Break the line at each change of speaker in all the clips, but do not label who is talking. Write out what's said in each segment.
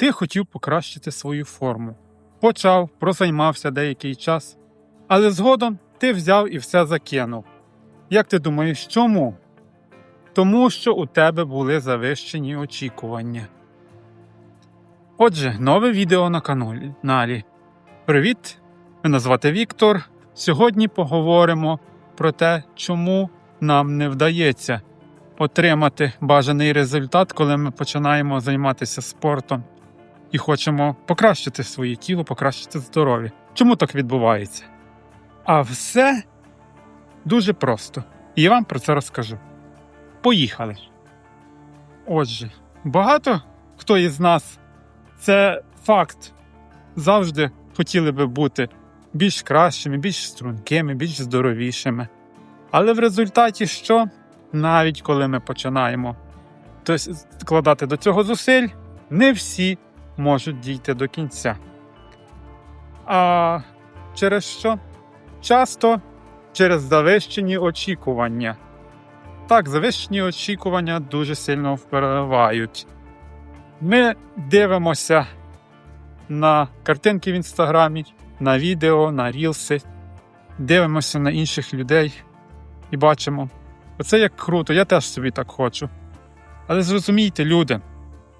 Ти хотів покращити свою форму. Почав, прозаймався деякий час, але згодом ти взяв і все закинув. Як ти думаєш, чому? Тому що у тебе були завищені очікування. Отже, нове відео на каналі. Привіт! Мене звати Віктор. Сьогодні поговоримо про те, чому нам не вдається отримати бажаний результат, коли ми починаємо займатися спортом і хочемо покращити своє тіло, покращити здоров'я. Чому так відбувається? А все дуже просто. І я вам про це розкажу. Поїхали. Отже, багато хто із нас це факт. Завжди хотіли би бути більш кращими, більш стрункими, більш здоровішими. Але в результаті що? Навіть коли ми починаємо вкладати до цього зусиль, не всі можуть дійти до кінця. А через що? Часто через завищені очікування. Так, завищені очікування дуже сильно впливають. Ми дивимося на картинки в інстаграмі, на відео, на рілси, дивимося на інших людей і бачимо, оце як круто, я теж собі так хочу. Але зрозумійте, люди,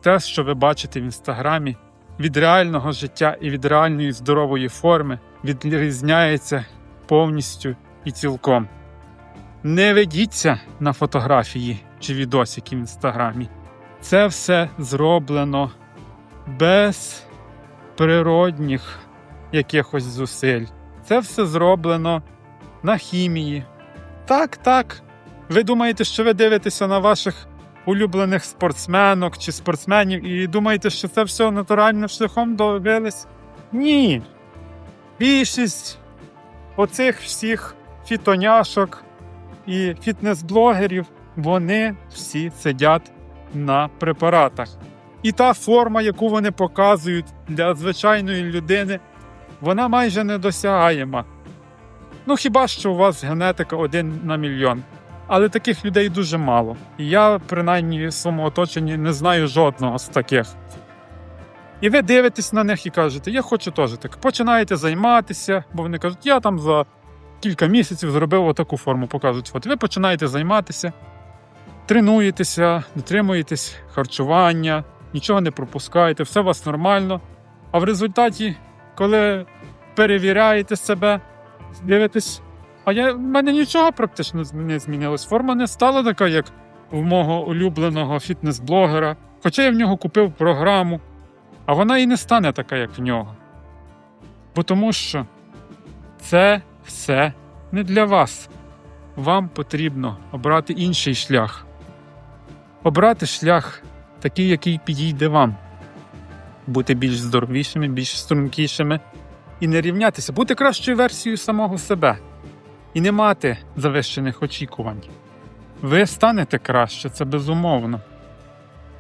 те, що ви бачите в інстаграмі, від реального життя і від реальної здорової форми відрізняється повністю і цілком. Не ведіться на фотографії чи відосики в інстаграмі. Це все зроблено без природних якихось зусиль. Це все зроблено на хімії. Так, так. Ви думаєте, що ви дивитеся на ваших улюблених спортсменок чи спортсменів і думаєте, що це все натуральним шляхом добились? Ні. Більшість оцих всіх фітоняшок і фітнес-блогерів, вони всі сидять на препаратах. І та форма, яку вони показують для звичайної людини, вона майже недосягаєма. Ну хіба що у вас генетика один на мільйон. Але таких людей дуже мало. І я, принаймні, в своєму оточенні не знаю жодного з таких. І ви дивитесь на них і кажете, я хочу теж так. Починаєте займатися, бо вони кажуть, я там за кілька місяців зробив отаку форму, показують фото. Ви починаєте займатися, тренуєтеся, дотримуєтесь харчування, нічого не пропускаєте, все у вас нормально. А в результаті, коли перевіряєте себе, дивитесь, а я, в мене нічого практично не змінилось. Форма не стала така, як в мого улюбленого фітнес-блогера. Хоча я в нього купив програму, а вона і не стане така, як в нього. Бо тому що це все не для вас. Вам потрібно обрати інший шлях. Обрати шлях такий, який підійде вам. Бути більш здоровішими, більш стрункішими і не рівнятися, бути кращою версією самого себе і не мати завищених очікувань. Ви станете краще, це безумовно.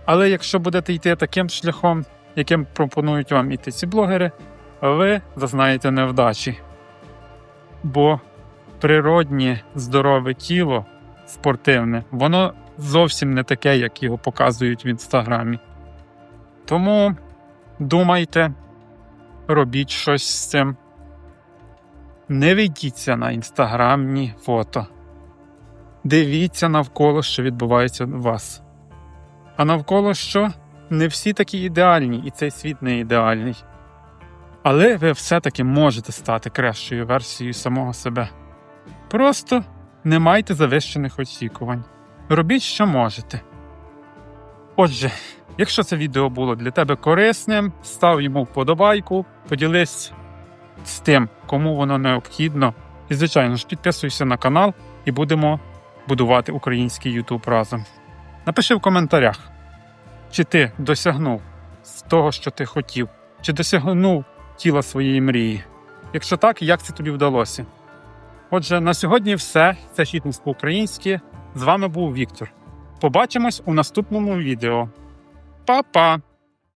Але якщо будете йти таким шляхом, яким пропонують вам іти ці блогери, ви зазнаєте невдачі. Бо природнє здорове тіло спортивне, воно зовсім не таке, як його показують в інстаграмі. Тому думайте, робіть щось з цим. Не ведіться на інстаграмні фото. Дивіться навколо, що відбувається у вас. А навколо що не всі такі ідеальні, і цей світ не ідеальний. Але ви все-таки можете стати кращою версією самого себе. Просто не майте завищених очікувань. Робіть, що можете. Отже, якщо це відео було для тебе корисним, став йому вподобайку, поділись з тим, кому воно необхідно. І, звичайно ж, підписуйся на канал і будемо будувати український YouTube разом. Напиши в коментарях, чи ти досягнув того, що ти хотів, чи досягнув тіла своєї мрії. Якщо так, як це тобі вдалося? Отже, на сьогодні все. Це фітнес по-українськи. З вами був Віктор. Побачимось у наступному відео. Па-па!